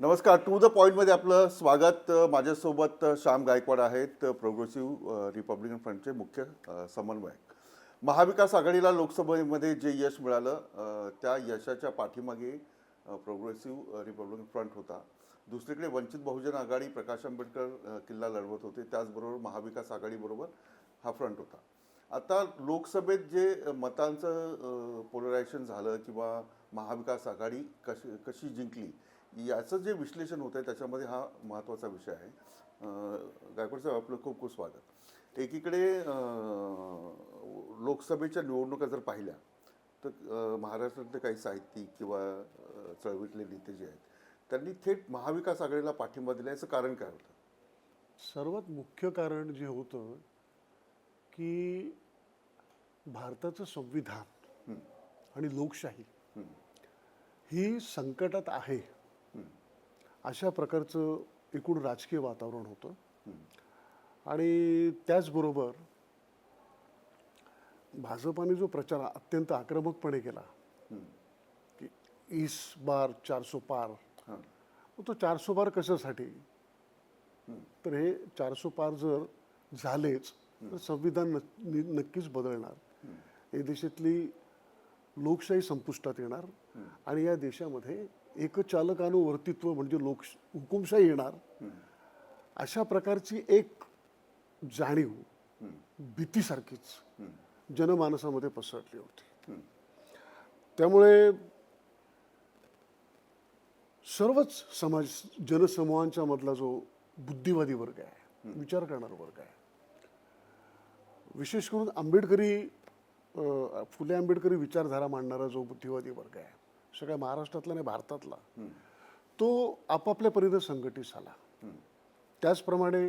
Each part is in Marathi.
नमस्कार. टू द पॉईंटमध्ये आपलं स्वागत. माझ्यासोबत श्याम गायकवाड आहेत. प्रोग्रेसिव्ह रिपब्लिकन फ्रंटचे मुख्य समन्वयक. महाविकास आघाडीला लोकसभेमध्ये जे यश मिळालं त्या यशाच्या पाठीमागे प्रोग्रेसिव्ह रिपब्लिकन फ्रंट होता. दुसरीकडे वंचित बहुजन आघाडी प्रकाश आंबेडकर किल्ला लढवत होते. त्याचबरोबर महाविकास आघाडीबरोबर हा फ्रंट होता. आता लोकसभेत जे मतांचं पोलरायझेशन झालं किंवा महाविकास आघाडी कशी कशी जिंकली याचं जे विश्लेषण होतं आहे त्याच्यामध्ये हा महत्त्वाचा विषय आहे. गायकवाड साहेब आपलं खूप खूप स्वागत. एकीकडे लोकसभेच्या निवडणुका जर पाहिल्या तर महाराष्ट्रातले काही साहित्यिक किंवा चळवळीतले नेते जे आहेत त्यांनी थेट महाविकास आघाडीला पाठिंबा दिला याचं कारण काय होतं? सर्वात मुख्य कारण जे होतं की भारताचं संविधान आणि लोकशाही ही संकटात आहे. अशा प्रकारचं एकूण राजकीय वातावरण होतं. आणि त्याचबरोबर भाजपाने जो प्रचार अत्यंत आक्रमकपणे केला की इस बार चारसो पार हां. तो चारसो पार कशासाठी? तर हे चारसो पार जर झालेच तर संविधान नक्कीच बदलणार. या देशातली लोकशाही संपुष्टात येणार आणि या देशामध्ये एकचालकानुवर्तित्व म्हणजे लोक हुकुमशाही येणार. अशा प्रकारची एक जाणीव भीतीसारखीच जनमानसामध्ये पसरली होती. त्यामुळे सर्वच समाज जनसमूहांच्या मधला जो बुद्धिवादी वर्ग आहे विचार करणारा वर्ग आहे विशेष करून आंबेडकरी फुले आंबेडकरी विचारधारा मांडणारा जो बुद्धिवादी वर्ग आहे सगळ्या महाराष्ट्रातला आणि भारतातला तो आपापल्या परीने संघटित झाला. त्याचप्रमाणे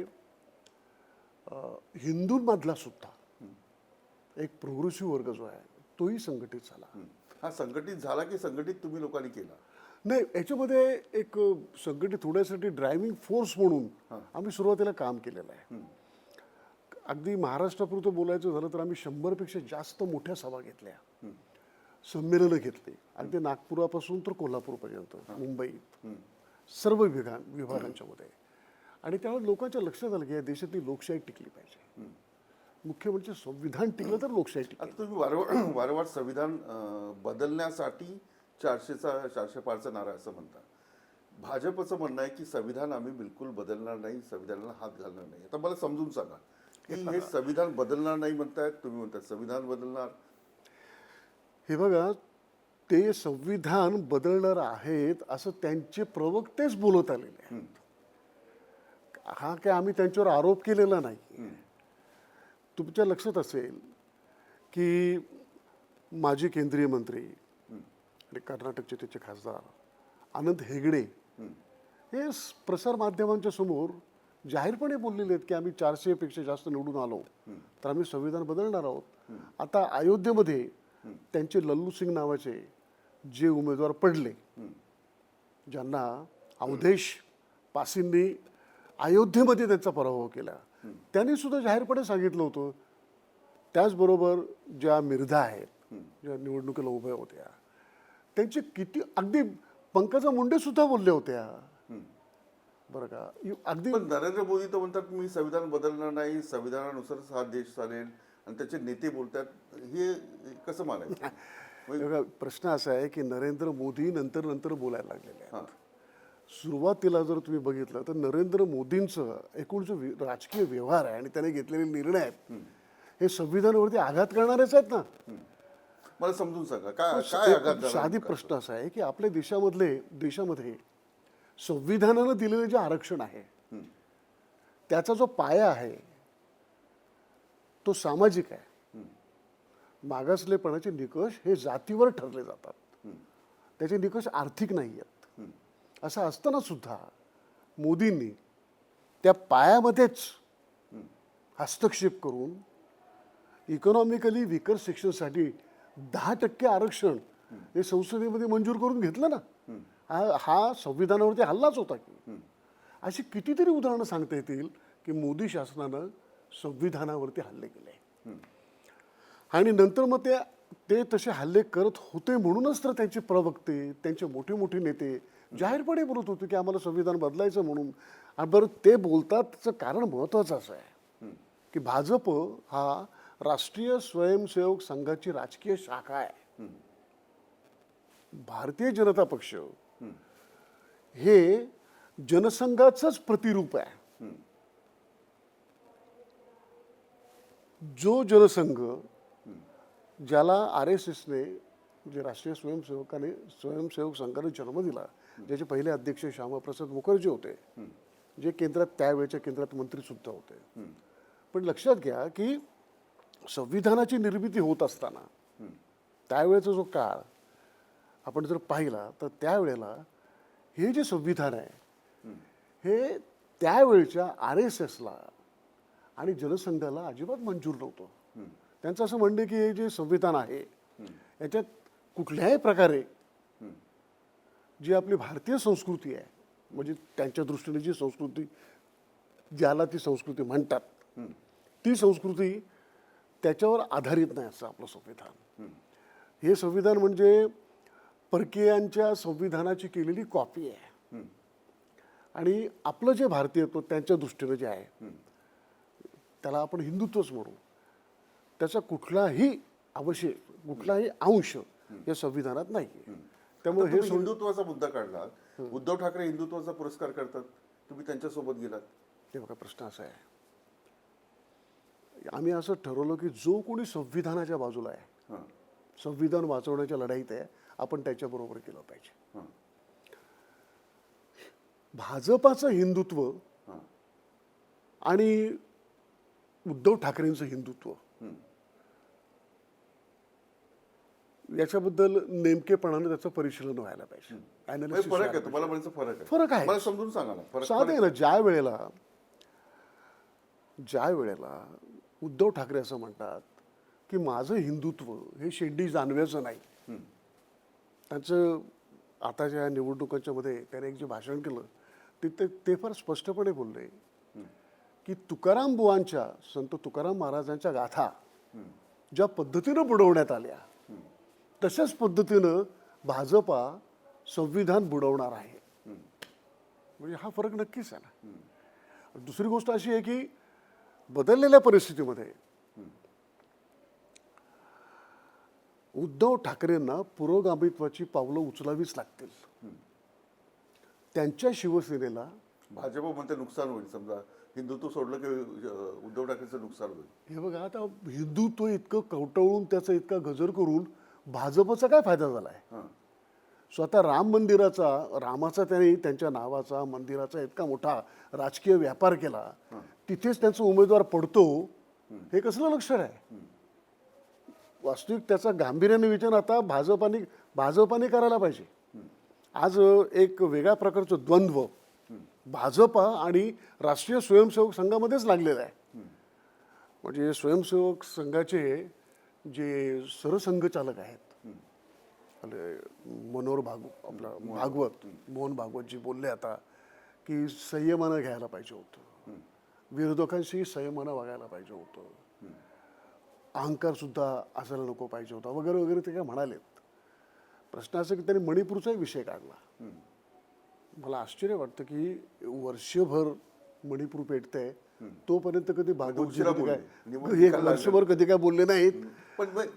हिंदूंमधला सुद्धा एक प्रोग्रेसिव्ह वर्ग जो आहे तोही संघटित झाला. हा संघटित झाला की संघटित तुम्ही लोकांनी केला? नाही याच्यामध्ये एक संघटित होण्यासाठी ड्रायव्हिंग फोर्स म्हणून आम्ही सुरुवातीला काम केलेलं आहे. अगदी महाराष्ट्रापुरतं बोलायचं झालं तर आम्ही शंभरपेक्षा जास्त मोठ्या सभा घेतल्या. संमेलनं घेतली. अगदी नागपुरापासून तर कोल्हापूरपर्यंत मुंबईत. सर्व विभाग विभागांच्या मध्ये आणि त्यावेळेस लोकांच्या लक्षात आलं की या देशातली लोकशाही टिकली पाहिजे. मुख्य म्हणजे संविधान टिकलं तर लोकशाही टिकली आता तुम्ही वारंवार वारंवार संविधान बदलण्यासाठी चारशेचा चारशे पारचा नारा असं म्हणता. भाजपचं म्हणणं आहे की संविधान आम्ही बिलकुल बदलणार नाही संविधानाला हात घालणार नाही. आता मला समजून सांगा की हे संविधान बदलणार नाही म्हणतायत तुम्ही म्हणताय संविधान बदलणार. हे बघा ते संविधान बदलणार आहेत असं त्यांचे प्रवक्तेच बोलत आलेले आहेत. हा काय आम्ही त्यांच्यावर आरोप केलेला नाही. तुमच्या लक्षात असेल की माजी केंद्रीय मंत्री आणि कर्नाटकचे त्याचे खासदार आनंद हेगडे हे प्रसार माध्यमांच्या समोर जाहीरपणे बोललेले आहेत की आम्ही चारशे पेक्षा जास्त निवडून आलो. तर आम्ही संविधान बदलणार आहोत. आता अयोध्येमध्ये त्यांचे लल्लू सिंग नावाचे जे उमेदवार पडले ज्यांना अवधेश पासींनी अयोध्येमध्ये त्यांचा पराभव केला. त्यांनी सुद्धा जाहीरपणे सांगितलं होतं त्याचबरोबर ज्या मिर्धा आहेत ज्या निवडणुकीला उभ्या होत्या त्यांचे किती अगदी पंकजा मुंडे सुद्धा बोलल्या होत्या. बरं का अगदी नरेंद्र मोदी तर म्हणतात मी संविधान बदलणार नाही संविधानानुसारच हा देश चालेल. आणि त्याचे नेते बोलतात हे कसं मानायचं? बघा, प्रश्न असा आहे की नरेंद्र मोदी नंतर नंतर बोलायला लागलेले आहेत. हां. सुरुवातीला जर तुम्ही बघितलं तर नरेंद्र मोदींचं एकूण जो वि- राजकीय व्यवहार आहे आणि त्याने घेतलेले निर्णय आहेत हे संविधानावरती आघात करणारेच आहेत ना? मला समजून सांगा काय काय आघात झाला साधी प्रश्न असा आहे की आपल्या देशामधले देशामध्ये संविधानानं दिलेलं जे आरक्षण आहे त्याचा जो पाया आहे तो सामाजिक आहे. मागासलेपणाचे निकष हे जातीवर ठरले जातात. त्याचे निकष आर्थिक नाही आहेत असं असताना सुद्धा मोदींनी त्या पायामध्येच हस्तक्षेप करून इकॉनॉमिकली विकर सेक्शनसाठी दहा टक्के आरक्षण हे संसदेमध्ये मंजूर करून घेतलं ना. हा हा संविधानावरती हल्लाच होता की. अशी कितीतरी उदाहरणं सांगता येतील की मोदी शासनानं संविधानावरती हल्ले केले. आणि नंतर मग ते ते तसे हल्ले करत होते म्हणूनच तर त्यांचे प्रवक्ते त्यांचे मोठे मोठे नेते जाहीरपणे बोलत होते की आम्हाला संविधान बदलायचं म्हणून. आणि बरं ते बोलतात त्याचं कारण महत्त्वाचं असं आहे की भाजप हा राष्ट्रीय स्वयंसेवक संघाची राजकीय शाखा आहे. भारतीय जनता पक्ष हे जनसंघाचंच प्रतिरूप आहे. जो जनसंघ ज्याला आर एस एसने जे राष्ट्रीय स्वयंसेवकाने स्वयंसेवक संघाने जन्म दिला ज्याचे पहिले अध्यक्ष श्यामाप्रसाद मुखर्जी होते जे केंद्रात त्यावेळेच्या केंद्रात मंत्री सुद्धा होते. पण लक्षात घ्या की संविधानाची निर्मिती होत असताना त्यावेळेचा जो काळ आपण जर पाहिला तर त्यावेळेला हे जे संविधान आहे हे त्यावेळच्या आर एस एसला आणि जनसंघाला अजिबात मंजूर नव्हतं. त्यांचं असं म्हणणं की हे जे संविधान आहे याच्यात कुठल्याही प्रकारे जी आपली भारतीय संस्कृती आहे म्हणजे त्यांच्या दृष्टीने जी संस्कृती ज्याला ती संस्कृती म्हणतात ती संस्कृती त्याच्यावर आधारित नाही असं आपलं संविधान. हे संविधान म्हणजे परकीयांच्या संविधानाची केलेली कॉपी आहे. आणि आपलं जे भारतीयत्व त्यांच्या दृष्टीनं जे आहे त्याला आपण हिंदुत्वच म्हणू. त्याचा कुठलाही अवशेष कुठलाही अंश या संविधानात नाही त्यामुळे हे हिंदुत्वाचा मुद्दा काढला उद्धव ठाकरे हिंदुत्वाचा पुरस्कार करतात. तुम्ही त्यांच्यासोबत गेलात. हे बघा प्रश्न असा आहे. आम्ही असं ठरवलं की जो कोणी संविधानाच्या बाजूला आहे संविधान वाचवण्याच्या लढाईत आहे आपण त्याच्याबरोबर केलं पाहिजे. भाजपाचं हिंदुत्व आणि उद्धव ठाकरेंचं हिंदुत्व. याच्याबद्दल नेमकेपणाने त्याचं परिशीलन व्हायला पाहिजे. म्हणजे Analysis फरक आहे तुम्हाला फरक आहे. फरक आहे. मला समजून सांगा साधं ना ज्या वेळेला ज्या वेळेला उद्धव ठाकरे असं म्हणतात की माझं हिंदुत्व हे शेंडी जानव्याचं नाही. त्यांचं आताच्या निवडणुकांच्या मध्ये त्याने एक जे भाषण केलं ते ते फार स्पष्टपणे बोलले. की तुकाराम बुवांच्या संत तुकाराम महाराजांच्या गाथा ज्या पद्धतीनं बुडवण्यात आल्या तशाच पद्धतीनं भाजपा संविधान बुडवणार आहे. म्हणजे हा फरक नक्कीच आहे ना. दुसरी गोष्ट अशी आहे की बदललेल्या परिस्थितीमध्ये उद्धव ठाकरेंना पुरोगामित्वाची पावलं उचलावीच लागतील. त्यांच्या शिवसेनेला भाजप म्हणते नुकसान होईल समजा हिंदुत्व सोडलं की उद्धव ठाकरेचं नुकसान होईल? हे बघा आता हिंदुत्व इतकं कवटळून त्याचा इतका गजर करून भाजपचा काय फायदा झाला आहे हां स्वतः राम मंदिराचा रामाचा त्यांनी त्यांच्या नावाचा मंदिराचा इतका मोठा राजकीय व्यापार केला तिथेच त्यांचा उमेदवार पडतो हे कसलं लक्षण आहे? वास्तविक त्याचा गांभीर्याने विचार आता भाजपाने भाजपाने करायला पाहिजे. आज एक वेगळ्या प्रकारचं द्वंद्व भाजपा आणि राष्ट्रीय स्वयंसेवक संघामध्येच लागलेलं आहे. म्हणजे स्वयंसेवक संघाचे जे सरसंघचालक आहेत मनोहर भाग आपला भागवत मोहन भागवतजी बोलले आता की संयमानं घ्यायला पाहिजे होतं. विरोधकांशी संयमानं वागायला पाहिजे होतं. अहंकार सुद्धा असायला नको पाहिजे होता वगैरे वगैरे ते काय म्हणालेत. प्रश्न असं की त्यांनी मणिपूरचाही विषय काढला. मला आश्चर्य वाटतं की वर्षभर मणिपूर पेटतंय. तोपर्यंत कधी भागवतजी काय? वर्षभर कधी काय बोलले नाहीत.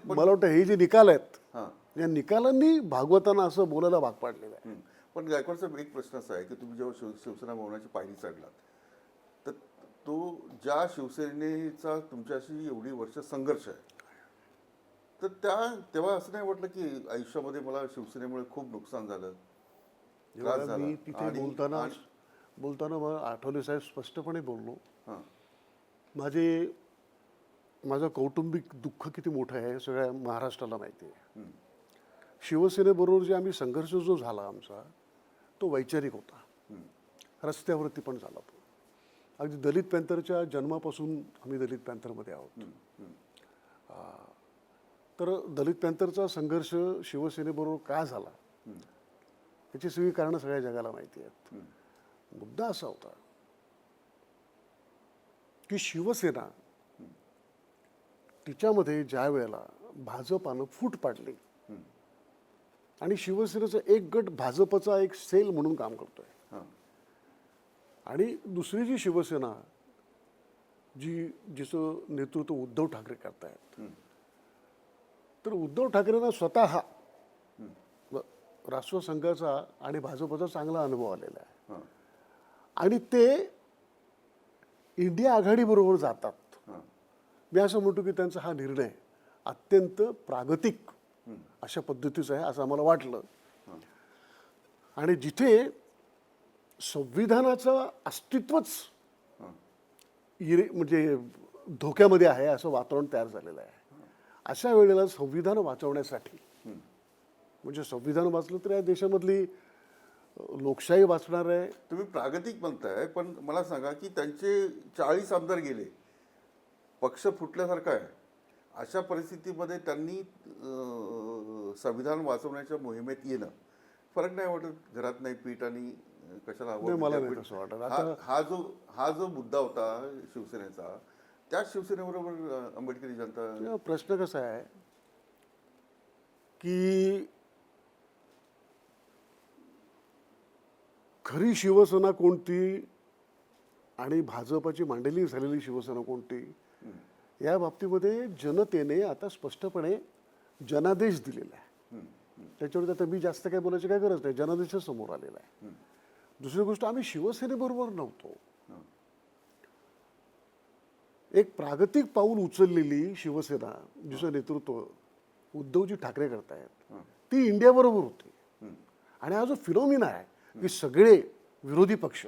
मला वाटतं हे जे निकाल आहेत या निकालांनी भागवतांना असं बोलायला भाग पाडलेलं आहे. पण गायकवाडचा एक प्रश्न असा आहे की तुम्ही जेव्हा शिव शिवसेना भवनाची पायरी चढलात तर तो ज्या शिवसेनेचा तुमच्याशी एवढी वर्ष संघर्ष आहे तर त्या तेव्हा असं नाही वाटलं की आयुष्यामध्ये मला शिवसेनेमुळे खूप नुकसान झालं? त्रास जेव्हा झाला. मी तिथे आणि- बोलताना आणि- बोलताना मग आठवले साहेब स्पष्टपणे बोललो. हां. माझे माझं कौटुंबिक दुःख किती मोठं आहे हे सगळ्या महाराष्ट्राला माहिती आहे. शिवसेनेबरोबर जे आम्ही संघर्ष जो झाला आमचा तो वैचारिक होता. रस्त्यावरती पण झाला तो. अगदी दलित पॅन्थरच्या जन्मापासून आम्ही दलित पॅन्थरमध्ये आहोत. आ, तर दलित पॅन्थरचा संघर्ष शिवसेनेबरोबर का झाला? याची सगळी कारणं सगळ्या जगाला माहिती आहेत. मुद्दा असा होता की शिवसेना तिच्यामध्ये ज्या वेळेला भाजपानं फूट पाडली आणि शिवसेनेचा एक गट भाजपचा एक सेल म्हणून काम करतोय. आणि दुसरी जी शिवसेना जी जिचं नेतृत्व उद्धव ठाकरे करतायत तर उद्धव ठाकरेंना स्वतः व- राष्ट्रसंघाचा आणि भाजपचा चांगला अनुभव आलेला आहे. आणि ते इंडिया आघाडीबरोबर जातात. मी असं म्हणतो की त्यांचा हा निर्णय अत्यंत प्रागतिक अशा पद्धतीचा आहे असं आम्हाला वाटलं. आणि जिथे संविधानाचं अस्तित्वच म्हणजे धोक्यामध्ये आहे असं वातावरण तयार झालेलं आहे. अशा वेळेला संविधान वाचवण्यासाठी म्हणजे संविधान वाचलं तर या देशामधली लोकशाही वाचणार आहे तुम्ही प्रागतिक म्हणताय पण मला सांगा की त्यांचे चाळीस आमदार गेले पक्ष फुटल्यासारखा आहे अशा परिस्थितीमध्ये त्यांनी संविधान वाचवण्याच्या मोहिमेत येणं फरक नाही वाटत घरात नाही पीठ आणि कशाला हवं मला. तसं वाटत. हा जो हा जो मुद्दा होता शिवसेनेचा त्या शिवसेनेबरोबर आंबेडकरी जनता प्रश्न कसा आहे की खरी शिवसेना कोणती आणि भाजपाची मांडली झालेली शिवसेना कोणती या बाबतीमध्ये जनतेने आता स्पष्टपणे जनादेश दिलेला आहे. त्याच्यावर आता मी जास्त काही बोलायची काय गरज नाही जनादेशच समोर आलेला आहे. दुसरी गोष्ट आम्ही शिवसेनेबरोबर नव्हतो. एक प्रागतिक पाऊल उचललेली शिवसेना जिचं नेतृत्व उद्धवजी ठाकरे करतायत ती इंडियाबरोबर होती. आणि हा जो फिनोमिना आहे की सगळे विरोधी पक्ष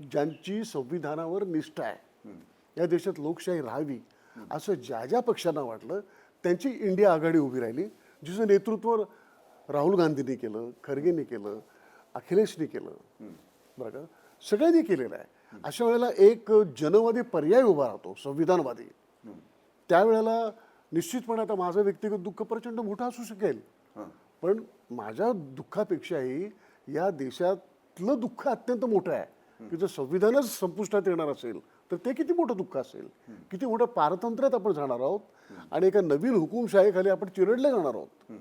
ज्यांची संविधानावर निष्ठा आहे या देशात लोकशाही राहावी असं ज्या ज्या पक्षांना वाटलं त्यांची इंडिया आघाडी उभी राहिली जिचं नेतृत्व राहुल गांधींनी केलं खरगेंनी केलं अखिलेशनी केलं बरं का? सगळ्यांनी केलेलं आहे. अशा वेळेला एक जनवादी पर्याय उभा राहतो संविधानवादी. त्यावेळेला निश्चितपणे आता माझं व्यक्तिगत दुःख प्रचंड मोठं असू शकेल. पण माझ्या दुःखापेक्षाही या देशातलं दुःख अत्यंत मोठं आहे. की जर संविधानच संपुष्टात येणार असेल तर ते किती मोठं दुःख असेल? किती मोठं पारतंत्र्यात आपण जाणार आहोत? आणि एका नवीन हुकुमशाहीखाली आपण चिरडले जाणार आहोत.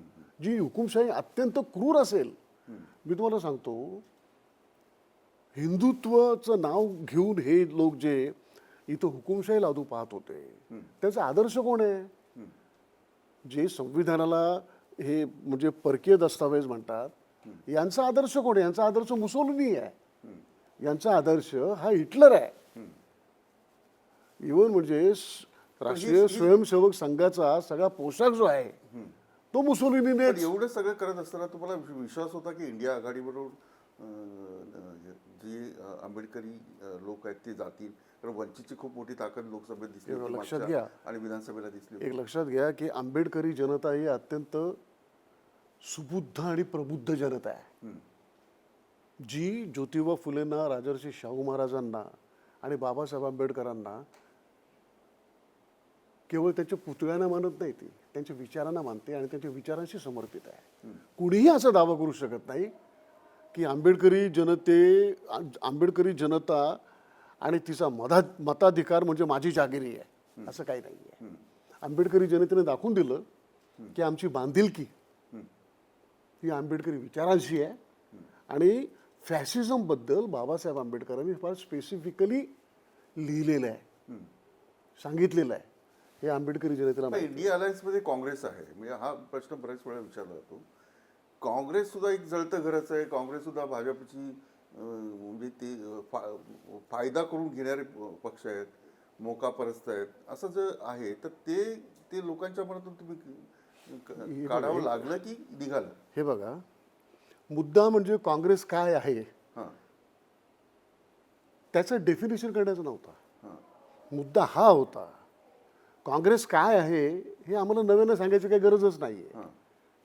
जी हुकुमशाही अत्यंत क्रूर असेल मी तुम्हाला सांगतो हिंदुत्वाचं नाव घेऊन हे लोक जे इथं हुकुमशाही लादू पाहत होते त्याचा आदर्श कोण आहे? जे संविधानाला हे म्हणजे परकीय दस्तावेज म्हणतात यांचा आदर्श कोण यांचा आदर्श मुसोलिनी आहे. यांचा आदर्श हा हिटलर आहे. इवन म्हणजे राष्ट्रीय स्वयंसेवक संघाचा सगळा पोशाख जो आहे तो मुसोलिनीने पण एवढं सगळं करत असताना तुम्हाला विश्वास होता की इंडिया आघाडीबरोबर जी आंबेडकरी लोक आहेत ते जातील? कारण वंचितची खूप मोठी ताकद लोकसभेत दिसली लक्षात घ्या. आणि विधानसभेला दिसली एक लक्षात घ्या की आंबेडकरी जनता ही अत्यंत सुबुद्ध आणि प्रबुद्ध जनता आहे. जी ज्योतिबा फुलेंना राजर्षी शाहू महाराजांना आणि बाबासाहेब आंबेडकरांना केवळ त्यांच्या पुतळ्यांना मानत नाही ती त्यांच्या विचारांना मानते आणि त्यांच्या विचारांशी समर्पित आहे. कुणीही असा दावा करू शकत नाही की आंबेडकरी जनते आंबेडकरी जनता आणि तिचा मधा मताधिकार म्हणजे माझी जागिरी आहे असं काही नाही आहे आंबेडकरी जनतेने दाखवून दिलं की आमची बांधिलकी ही आंबेडकरी विचारांशी आहे. आणि फॅसिझमबद्दल बाबासाहेब आंबेडकरांनी फार स्पेसिफिकली लिहिलेलं आहे. सांगितलेलं आहे. हे आंबेडकरी जनतेला इंडिया अलायन्समध्ये काँग्रेस आहे. म्हणजे हा प्रश्न बऱ्याच वेळा विचारला जातो. काँग्रेस सुद्धा एक जळतं घरच आहे. काँग्रेस सुद्धा भाजपची म्हणजे ते फा- फायदा करून घेणारे पक्ष आहेत. मोकापरस्त आहेत. असं जर आहे तर ते ते लोकांच्या मनातून तुम्ही काढावं लागलं की निघालं? हे बघा मुद्दा म्हणजे काँग्रेस काय आहे? हां. त्याचं डेफिनेशन करण्याचा नव्हता. मुद्दा हा होता काँग्रेस काय आहे हे आम्हाला नव्यानं सांगायची काही गरजच नाही आहे हां.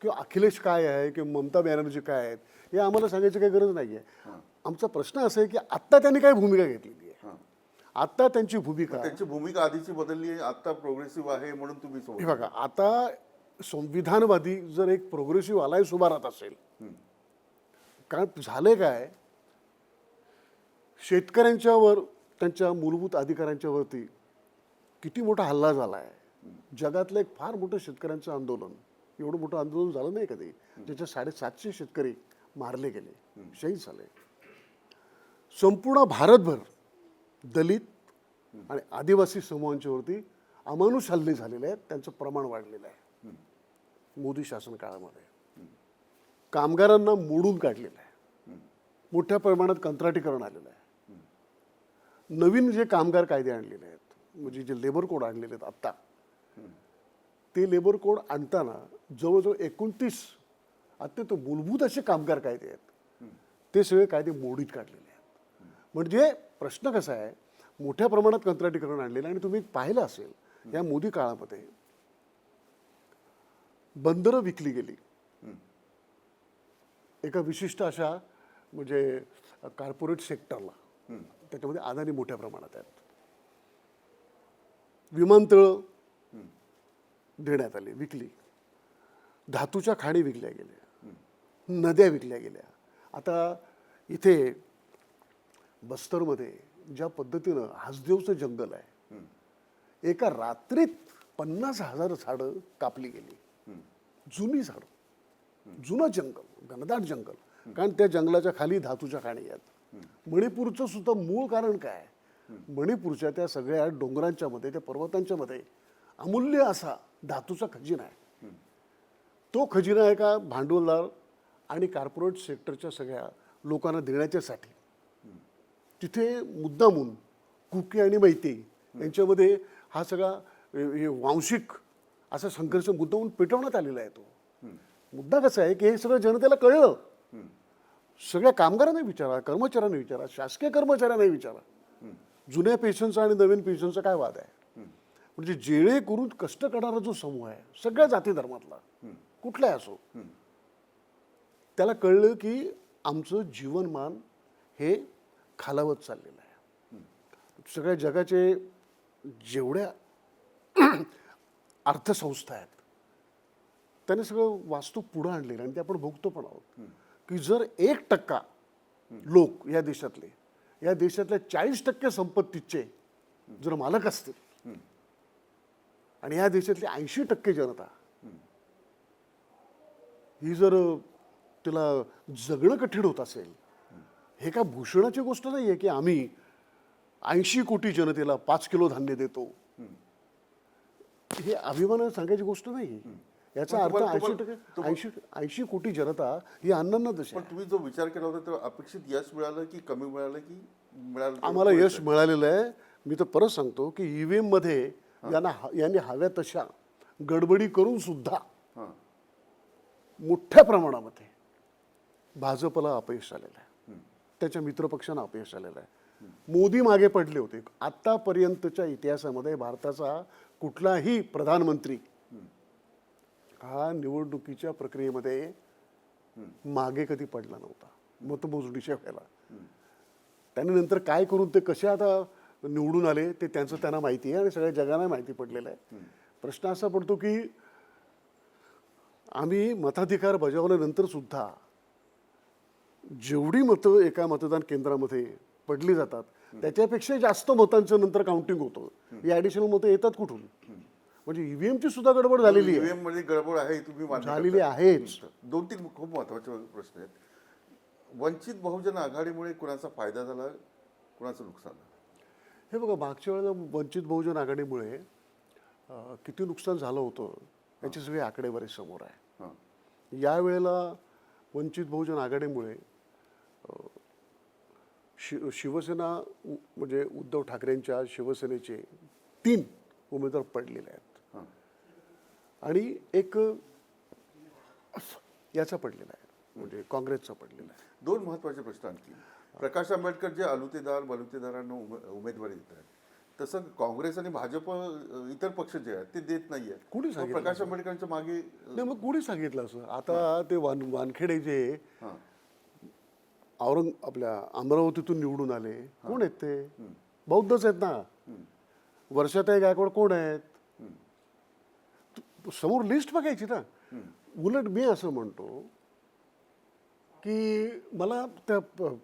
किंवा अखिलेश काय आहे किंवा ममता बॅनर्जी काय आहेत हे आम्हाला सांगायची काही गरज नाही आहे आमचा प्रश्न असा आहे की आत्ता त्यांनी काय भूमिका घेतलेली आहे? आत्ता त्यांची भूमिका त्यांची भूमिका आधीची बदलली आहे आता प्रोग्रेसिव्ह आहे म्हणून तुम्ही बघा आता संविधानवादी जर एक प्रोग्रेसिव्ह अलायन्स उभा असेल कारण झालंय काय? शेतकऱ्यांच्यावर त्यांच्या मूलभूत अधिकारांच्यावरती किती मोठा हल्ला झाला आहे जगातलं एक फार मोठं शेतकऱ्यांचं आंदोलन. एवढं मोठं आंदोलन झालं नाही कधी? ज्याच्या साडेसातशे शेतकरी मारले गेले शहीद झाले. संपूर्ण भारतभर दलित आणि आदिवासी समूहांच्यावरती अमानुष हल्ले झालेले आहेत त्यांचं प्रमाण वाढलेलं आहे. मोदी शासन काळामध्ये कामगारांना मोडून काढलेलं आहे. मोठ्या प्रमाणात कंत्राटीकरण आलेलं आहे. नवीन जे कामगार कायदे आणलेले आहेत म्हणजे जे लेबर कोड आणलेले आहेत आत्ता ते लेबर कोड आणताना जवळजवळ एकोणतीस अत्यंत मूलभूत असे कामगार कायदे आहेत. ते सगळे कायदे मोडीत काढलेले आहेत. म्हणजे प्रश्न कसा आहे मोठ्या प्रमाणात कंत्राटीकरण आणलेलं आहे आणि तुम्ही पाहिलं असेल या मोदी काळामध्ये बंदरं विकली गेली. एका विशिष्ट अशा म्हणजे कॉर्पोरेट सेक्टरला त्याच्यामध्ये अदानी मोठ्या प्रमाणात आहेत. विमानतळं देण्यात आली विकली. धातूच्या खाणी विकल्या गेल्या. नद्या विकल्या गेल्या. आता इथे बस्तरमध्ये ज्या पद्धतीनं हसदेवचं जंगल आहे एका रात्रीत पन्नास हजार झाडं कापली गेली. जुनी झाडं. जुनं जंगल घनदाट जंगल. कारण त्या जंगलाच्या खाली धातूच्या खाणी आहेत. मणिपूरचं सुद्धा मूळ कारण काय? मणिपूरच्या त्या सगळ्या डोंगरांच्या मध्ये त्या पर्वतांच्या मध्ये अमूल्य असा धातूचा खजिना आहे. तो खजिना आहे का? भांडवलदार आणि कॉर्पोरेट सेक्टरच्या सगळ्या लोकांना देण्याच्यासाठी तिथे मुद्दामून कुकी आणि मैती यांच्यामध्ये हा सगळा हे वांशिक असा संघर्ष मुद्दाहून पेटवण्यात आलेला आहे तो. मुद्दा कसा आहे की हे सगळं जनतेला कळलं. सगळ्या कामगारांना विचारा कर्मचाऱ्यांना विचारा शासकीय कर्मचाऱ्यांना विचारा. जुन्या पेन्शनचा आणि नवीन पेन्शनचा काय वाद आहे? म्हणजे जेणे करून कष्ट करणारा जो समूह आहे सगळ्या जाती धर्मातला कुठलाही असो त्याला कळलं की आमचं जीवनमान हे खालावत चाललेलं आहे. सगळ्या जगाचे जेवढ्या अर्थसंस्था आहेत. त्याने सगळं वास्तू पुढं आणलेलं आणि ते आपण भोगतो पण आहोत. की जर एक टक्का लोक या देशातले या देशातल्या चाळीस टक्के संपत्तीचे जर मालक असतील आणि या देशातली ऐंशी टक्के जनता ही जर तिला जगणं कठीण होत असेल हे काय भूषणाची गोष्ट नाही आहे की आम्ही ऐंशी कोटी जनतेला पाच किलो धान्य देतो हे अभिमानाने सांगायची गोष्ट नाही याचा अर्थ ऐंशी टक्के ऐंशी ऐंशी कोटी जनता ही दश पण तुम्ही जो विचार केला होता तो अपेक्षित यश मिळालं की कमी मिळालं की मिळालं आम्हाला यश मिळालेलं आहे. मी तर परत सांगतो की ईव्हीएममध्ये यांना यांनी हव्या तशा गडबडी करून सुद्धा मोठ्या प्रमाणामध्ये भाजपला अपयश आलेलं आहे. त्याच्या मित्रपक्षांना अपयश आलेलं आहे. मोदी मागे पडले होते. आतापर्यंतच्या इतिहासामध्ये भारताचा कुठलाही प्रधानमंत्री हा निवडणुकीच्या प्रक्रियेमध्ये मागे कधी पडला नव्हता. मतमोजणीच्या वेळेला त्यांनी नंतर काय करून ते कसे आता निवडून आले ते त्यांचं त्यांना माहिती आहे आणि सगळ्या जगाला माहिती पडलेलं आहे. प्रश्न असा पडतो की आम्ही मताधिकार बजावल्यानंतर सुद्धा जेवढी मतं एका मतदान केंद्रामध्ये पडली जातात त्याच्यापेक्षा जास्त मतांचं नंतर काउंटिंग होतं. ही ॲडिशनल मतं येतात कुठून? म्हणजे ईव्हीएमची सुद्धा गडबड झालेली आहे. ईव्हीएममध्ये गडबड आहे तुम्ही झालेली. आहेच. दोन तीन खूप महत्त्वाचे प्रश्न आहेत. वंचित बहुजन आघाडीमुळे कुणाचा फायदा झाला कुणाचं नुकसान हे बघा मागच्या वेळेला वंचित बहुजन आघाडीमुळे किती नुकसान झालं होतं याचे सगळे आकडेवारी समोर आहे. यावेळेला वंचित बहुजन आघाडीमुळे शिवसेना म्हणजे उद्धव ठाकरेंच्या शिवसेनेचे तीन उमेदवार पडलेले आहेत. आणि एक याचा पडलेला आहे. म्हणजे काँग्रेसचा पडलेला आहे. दोन महत्त्वाचे प्रश्न आणखी. प्रकाश आंबेडकर जे अलुतेदार बलुतेदारांना उमे- उमेदवारी देत आहेत. तसं काँग्रेस आणि भाजप इतर पक्ष जे आहेत ते देत नाही आहेत कोणी सांगितलं प्रकाश आंबेडकरांच्या मागे नाही मग कोणी सांगितलं असं? आता ते वान वानखेडे जे औरंग आपल्या अमरावतीतून निवडून आले. कोण आहेत ते? बौद्धच आहेत ना. वर्षाताई गायकवाड कोण आहेत? समोर लिस्ट बघायची ना. उलट मी असं म्हणतो की मला त्या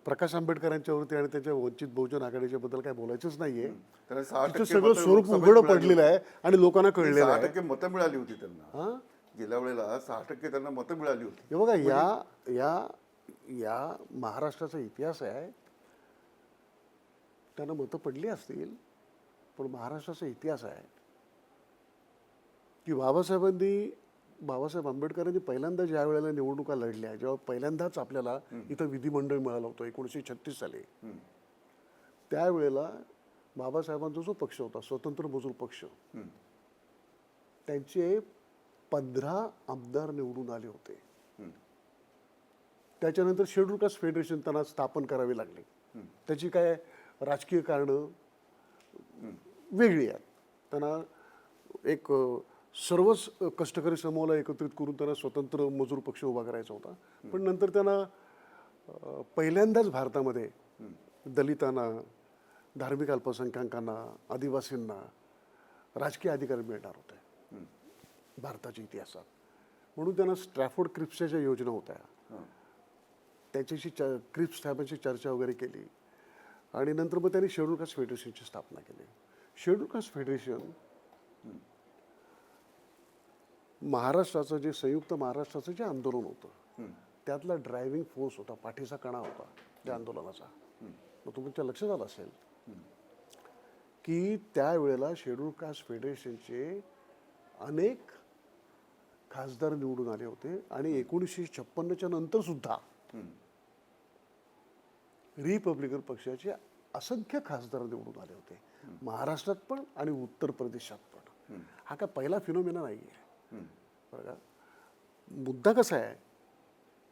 प्रकाश आंबेडकरांच्यावरती आणि त्याच्या वंचित बहुजन आघाडीच्या बद्दल काय बोलायचंच नाहीये. सगळं स्वरूप उघड पडलेलं आहे आणि लोकांना. कळलेलं आहे. टक्के मतं मिळाली होती त्यांना. गेल्या वेळेला सहा टक्के त्यांना मतं मिळाली होती. बघा या या या महाराष्ट्राचा इतिहास आहे त्यांना मतं पडली असतील पण महाराष्ट्राचा इतिहास आहे की बाबासाहेबांनी बाबासाहेब आंबेडकरांनी पहिल्यांदा ज्या वेळेला निवडणुका लढल्या जेव्हा पहिल्यांदाच आपल्याला इथं विधिमंडळ मिळालं होतं एकोणीसशे छत्तीस साली. त्यावेळेला बाबासाहेबांचा जो पक्ष होता स्वतंत्र मजूर पक्ष. त्यांचे पंधरा आमदार निवडून आले होते. त्याच्यानंतर शेड्यूल कास्ट फेडरेशन त्यांना स्थापन करावी लागली. त्याची काय राजकीय कारणं वेगळी आहेत. त्यांना एक सर्वच कष्टकरी समूहाला एकत्रित करून त्यांना स्वतंत्र मजूर पक्ष उभा करायचा होता. पण नंतर त्यांना पहिल्यांदाच भारतामध्ये दलितांना धार्मिक अल्पसंख्याकांना आदिवासींना राजकीय अधिकार मिळणार होते. भारताच्या इतिहासात. म्हणून त्यांना स्ट्रॅफोर्ड क्रिप्सच्या योजना होत्या त्याच्याशी च क्रिप्स साहेबांची चर्चा वगैरे केली. आणि नंतर मग त्यांनी शेड्यूल कास्ट फेडरेशनची स्थापना केली. शेड्यूल कास्ट फेडरेशन महाराष्ट्राचं जे संयुक्त महाराष्ट्राचं जे आंदोलन होतं त्यातला ड्रायव्हिंग फोर्स होता पाठीचा कणा होता त्या आंदोलनाचा. मग तुमच्या लक्षात आलं असेल की त्यावेळेला शेड्यूल कास्ट फेडरेशनचे अनेक खासदार निवडून आले होते आणि एकोणीसशे छप्पन्नच्या नंतर सुद्धा रिपब्लिकन पक्षाचे असंख्य खासदार निवडून आले होते. महाराष्ट्रात पण आणि उत्तर प्रदेशात पण. हा काय पहिला फिनोमिना नाही आहे बरं का? मुद्दा कसा आहे?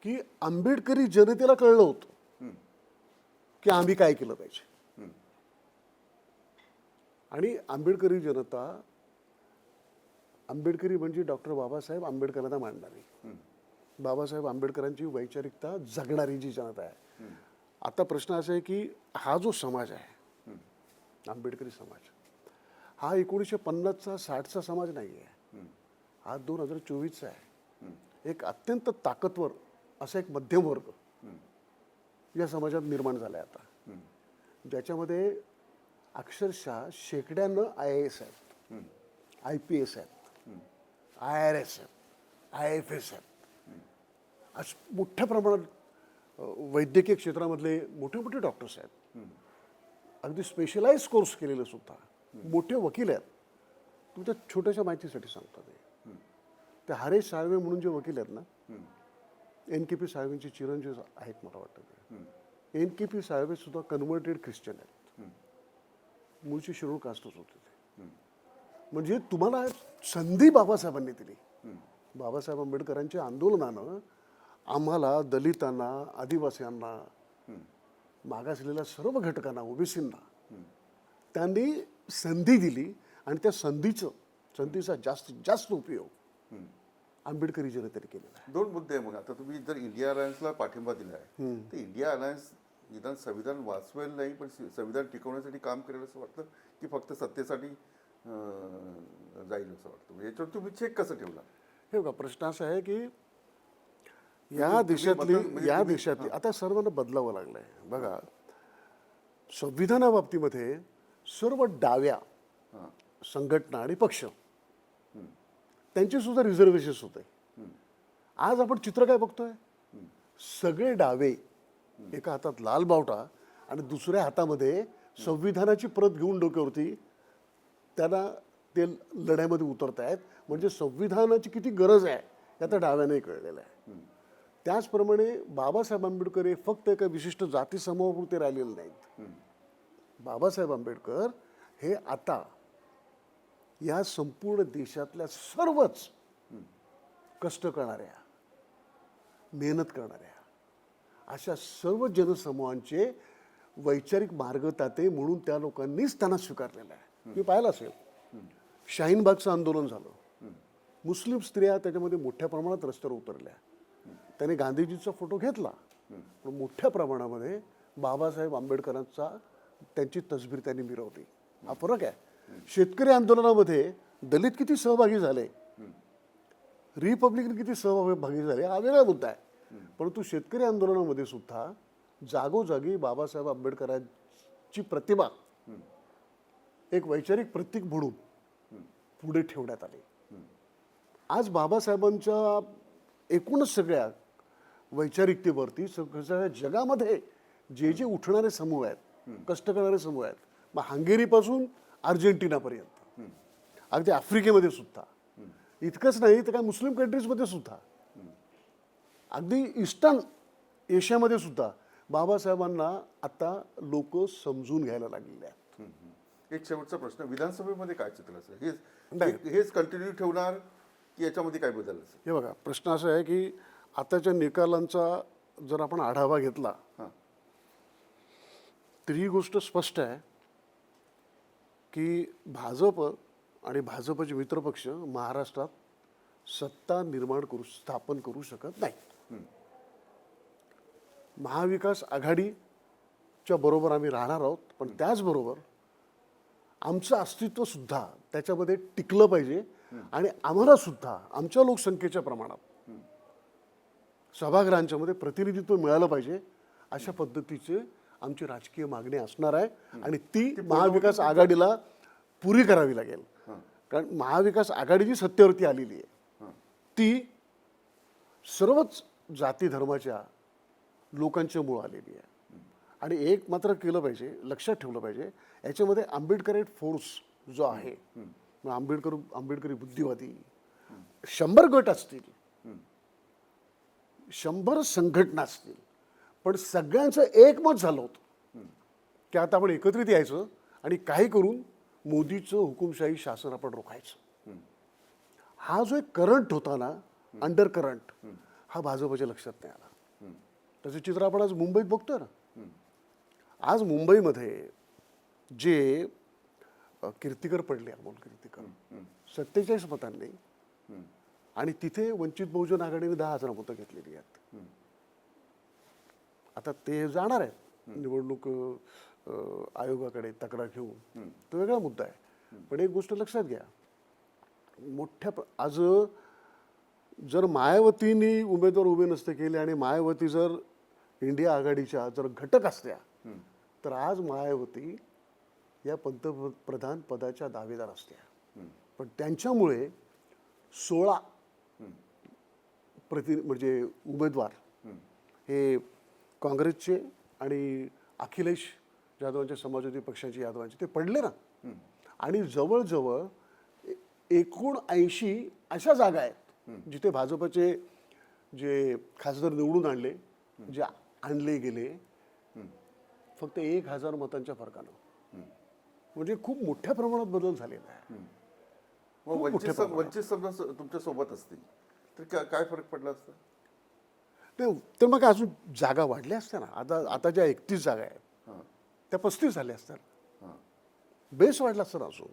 की आंबेडकरी जनतेला कळलं होतं. की आम्ही काय केलं पाहिजे. आणि आंबेडकरी जनता आंबेडकरी म्हणजे डॉक्टर बाबासाहेब आंबेडकरांना मांडणारी बाबासाहेब आंबेडकरांची वैचारिकता जगणारी जी जनता आहे. आता प्रश्न असा आहे की हा जो समाज आहे आंबेडकरी समाज हा एकोणीसशे पन्नासचा साठचा समाज नाही आहे. हा दोन हजार चोवीसचा आहे. एक अत्यंत ताकदवर असा एक मध्यम वर्ग या समाजात निर्माण झाला आहे आता. ज्याच्यामध्ये अक्षरशः शेकड्यानं आय ए एस आहेत आय पी एस आहेत आय आर एस आहेत आय एफ एस आहेत. अश मोठ्या प्रमाणात वैद्यकीय क्षेत्रामधले मोठे मोठे डॉक्टर्स आहेत. अगदी स्पेशलाइज कोर्स केलेले सुद्धा मोठे वकील आहेत. तुमच्या छोट्याशा माहितीसाठी सांगतो ते. ते हरेश साळवे म्हणून जे वकील आहेत ना एन के पी साळवेंचे चिरंजीव आहेत मला वाटतं ते. एन के पी साळवे सुद्धा कन्व्हर्टेड ख्रिश्चन आहेत. मूळचे शिरूर कास्टच होते ते. म्हणजे तुम्हाला संधी बाबासाहेबांनी दिली. बाबासाहेब आंबेडकरांच्या आंदोलनानं आम्हाला दलितांना आदिवासींना मागासलेल्या सर्व घटकांना ओबीसींना त्यांनी संधी दिली आणि त्या संधीचं संधीचा जास्तीत जास्त उपयोग आंबेडकरी जनतेने केलेला आहे. दोन मुद्दे आहे मग. आता तुम्ही जर इंडिया अलायन्सला पाठिंबा दिला आहे तर इंडिया अलायन्स निदान संविधान वाचवेल नाही पण संविधान टिकवण्यासाठी काम करेल असं वाटतं की फक्त सत्तेसाठी जाईल असं वाटतं? याच्यावर तुम्ही चेक कसं ठेवला? हे बघा प्रश्न असा आहे की या देशातली म्हणजे या देशातली आता सर्वांना बदलावं लागलंय. बघा संविधानाबाबतीमध्ये सर्व डाव्या संघटना आणि पक्ष त्यांचे सुद्धा रिझर्वेशन्स होते. आज आपण चित्र काय बघतोय? सगळे डावे एका हातात लाल बावटा आणि दुसऱ्या हातामध्ये संविधानाची प्रत घेऊन डोक्यावरती त्यांना ते लढ्यामध्ये उतरत आहेत म्हणजे संविधानाची किती गरज आहे हे आता डाव्याने कळलेलं आहे. त्याचप्रमाणे बाबासाहेब आंबेडकर हे फक्त एका विशिष्ट जाती समूहापुरते राहिलेले नाहीत. बाबासाहेब आंबेडकर हे आता या संपूर्ण देशातल्या सर्वच कष्ट करणाऱ्या मेहनत करणाऱ्या अशा सर्व जनसमूहांचे वैचारिक मार्गताते म्हणून त्या लोकांनीच त्यांना स्वीकारलेलं आहे. मी पाहिलं असेल शाहीनबागचं आंदोलन झालं. मुस्लिम स्त्रिया त्याच्यामध्ये मोठ्या प्रमाणात रस्त्यावर उतरल्या. त्याने गांधीजीचा फोटो घेतला. पण मोठ्या प्रमाणामध्ये बाबासाहेब आंबेडकरांचा त्यांची तस्वीर त्यांनी मिरवली. हा फरक आहे. शेतकरी आंदोलनामध्ये दलित किती सहभागी झाले? रिपब्लिकन किती सहभागी झाले? हा वेगळा मुद्दा आहे. परंतु शेतकरी आंदोलनामध्ये सुद्धा जागोजागी बाबासाहेब आंबेडकरांची प्रतिमा एक वैचारिक प्रतीक म्हणून पुढे ठेवण्यात आली. आज बाबासाहेबांच्या एकूणच सगळ्या वैचारिकतेवरती सगळ्या जगामध्ये जे जे उठणारे समूह आहेत कष्ट करणारे समूह आहेत मग हंगेरीपासून अर्जेंटिनापर्यंत अगदी आफ्रिकेमध्ये सुद्धा. इतकंच नाही तर काय मुस्लिम कंट्रीजमध्ये सुद्धा. अगदी ईस्टर्न एशियामध्ये सुद्धा बाबासाहेबांना आता लोक समजून घ्यायला लागलेले आहेत. एक शेवटचा प्रश्न विधानसभेमध्ये काय चित्र असेल? हेच कंटिन्यू ठेवणार की याच्यामध्ये काय बदल असेल? हे बघा प्रश्न असा आहे की आताच्या निकालांचा जर आपण आढावा घेतला तर ही गोष्ट स्पष्ट आहे की भाजप आणि भाजपचे मित्रपक्ष महाराष्ट्रात सत्ता निर्माण करू स्थापन करू शकत नाही. महाविकास आघाडीच्या बरोबर आम्ही राहणार आहोत पण त्याचबरोबर आमचं अस्तित्व सुद्धा त्याच्यामध्ये टिकलं पाहिजे आणि आम्हाला सुद्धा आमच्या लोकसंख्येच्या प्रमाणात सभागृहांच्या मध्ये प्रतिनिधित्व मिळालं पाहिजे अशा पद्धतीचे आमची राजकीय मागणी असणार आहे आणि ती महाविकास आघाडीला पुरी करावी लागेल. कारण महाविकास आघाडी जी सत्तेवरती आलेली आहे ती सर्वच जाती धर्माच्या लोकांच्यामुळं आलेली आहे. आणि एक मात्र केलं पाहिजे लक्षात ठेवलं पाहिजे याच्यामध्ये आंबेडकरेट फोर्स जो आहे आंबेडकर आंबेडकरी बुद्धिवादी शंभर गट असतील शंभर संघटना असतील. पण सगळ्यांचं एकमत झालं होतं. की आता आपण एकत्रित यायचं आणि काही करून मोदीचं हुकुमशाही शासन आपण रोखायचं. हा जो एक करंट होता ना अंडर करंट हा भाजपच्या लक्षात नाही आला. त्याचं चित्र आपण आज मुंबईत बघतोय ना. आज मुंबईमध्ये जे कीर्तिकर पडले अमोल कीर्तिकर सत्तेचाळीस मतांनी आणि तिथे वंचित बहुजन आघाडीने दहा हजार मतं घेतलेली आहेत. आता ते जाणार आहेत. निवडणूक आयोगाकडे तक्रार घेऊन. तो वेगळा मुद्दा आहे. पण एक गोष्ट लक्षात घ्या. मोठ्या प्र- आज जर मायावतींनी उमेदवार उभे नसते केले आणि मायावती जर इंडिया आघाडीच्या जर घटक असत्या तर आज मायावती या पंतप्रधान पदाच्या दावेदार असत्या. पण त्यांच्यामुळे सोळा प्रति म्हणजे उमेदवार हे. काँग्रेसचे आणि अखिलेश यादवांच्या समाजवादी पक्षाचे यादवांचे ते पडले ना. आणि जवळजवळ एकूण ऐंशी अशा जागा आहेत जिथे भाजपचे जे खासदार निवडून आणले जे आणले गेले फक्त एक हजार मतांच्या फरकानं. म्हणजे खूप मोठ्या प्रमाणात बदल झालेला आहे. वंचित सम- वंचित समजा तुमच्यासोबत असतील. तर का- काय फरक पडला असता? नाही तर मग अजून जागा वाढल्या असत्या ना. आता आता ज्या एकतीस जागा आहेत त्या पस्तीस झाल्या असत्या. हां. बेस वाढला असता ना अजून.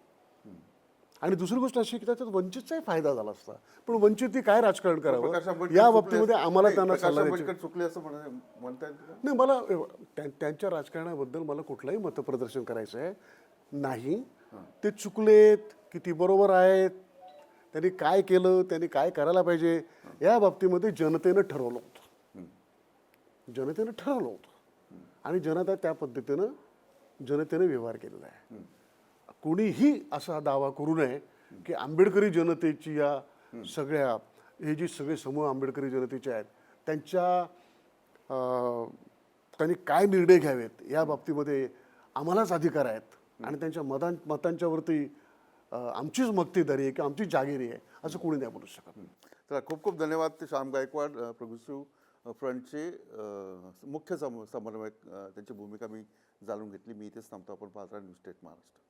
आणि दुसरी गोष्ट अशी की त्याच्यात वंचितचाही फायदा झाला असता. पण वंचित काय राजकारण करावं? या बाबतीमध्ये आम्हाला त्यांना चुकले असं म्हणा- म्हणता येईल तुला? नाही मला त्या- त्यांच्या राजकारणाबद्दल मला कुठलंही मतप्रदर्शन करायचं आहे नाही ते चुकलेत किती बरोबर आहेत त्यांनी काय केलं त्यांनी काय करायला पाहिजे या बाबतीमध्ये जनतेनं ठरवलं होतं. जनतेनं ठरवलं होतं. आणि जनता त्या पद्धतीनं जनतेने व्यवहार केलेला आहे. कोणीही असा दावा करू नये की आंबेडकरी जनतेची या सगळ्या हे जे सगळे समूह आंबेडकरी जनतेचे आहेत त्यांच्या त्यांनी काय निर्णय घ्यावेत या बाबतीमध्ये आम्हालाच अधिकार आहेत. आणि त्यांच्या मतां मतांच्यावरती आमचीच मक्तेदारी आहे किंवा आमची जागिरी आहे असं कोणी नाही बोलू शकत. चला खूप खूप धन्यवाद ते श्याम गायकवाड प्रगुसू फ्रंटचे मुख्य सम समन्वयक त्यांची भूमिका मी जाणून घेतली. मी इथेच थांबतो. आपण पाहता न्यूज स्टेट महाराष्ट्र